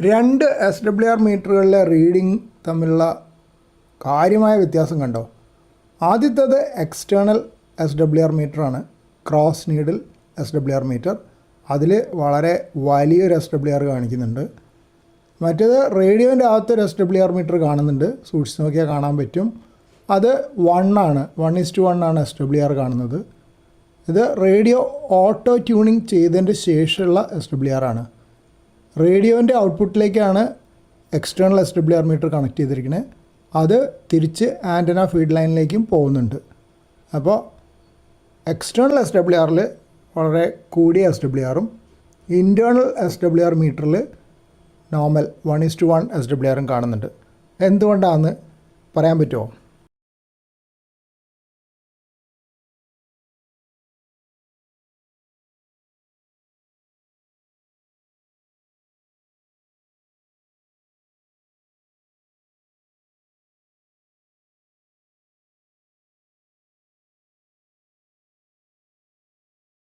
രണ്ട് S W R മീറ്ററുകളിലെ reading തമ്മിലുള്ള കാര്യമായ വ്യത്യാസം കണ്ടോ? ആദ്യത്തേത് എക്സ്റ്റേണൽ എസ് ഡബ്ല്യു ആർ മീറ്ററാണ്. Cross needle S W R meter അതിൽ വളരെ വലിയൊരു എസ് ഡബ്ല്യു ആർ കാണിക്കുന്നുണ്ട്. മറ്റേത് റേഡിയോന്റെ അകത്തൊരു എസ് ഡബ്ല്യു ആർ മീറ്റർ കാണുന്നുണ്ട്. സൂക്ഷിച്ച് നോക്കിയാൽ കാണാൻ പറ്റും. അത് വൺ ആണ്. വൺ ഇസ് ടു വൺ ആണ് എസ് ഡബ്ല്യു ആർ കാണുന്നത്. ഇത് റേഡിയോ ഓട്ടോ ട്യൂണിങ് ചെയ്തതിന്റെ ശേഷമുള്ള എസ് ഡബ്ല്യു ആർ ആണ്. റേഡിയോന്റെ ഔട്ട്പുട്ടിലേക്കാണ് external S W R meter connect ചെയ്തിരിക്കുന്നത് അത് തിരിച്ച് ആന്റന ഫീഡ് ലൈനിലേക്കും പോകുന്നുണ്ട്. അപ്പോൾ എക്സ്റ്റേണൽ എസ് ഡബ്ല്യു ആറിൽ വളരെ കൂടിയ എസ് ഡബ്ല്യു ആറും ഇന്റേർണൽ എസ് ഡബ്ല്യു ആർ മീറ്ററിൽ normal one is two one S W ആറും കാണുന്നുണ്ട്. എന്തുകൊണ്ടാണെന്ന് പറയാൻ പറ്റുമോ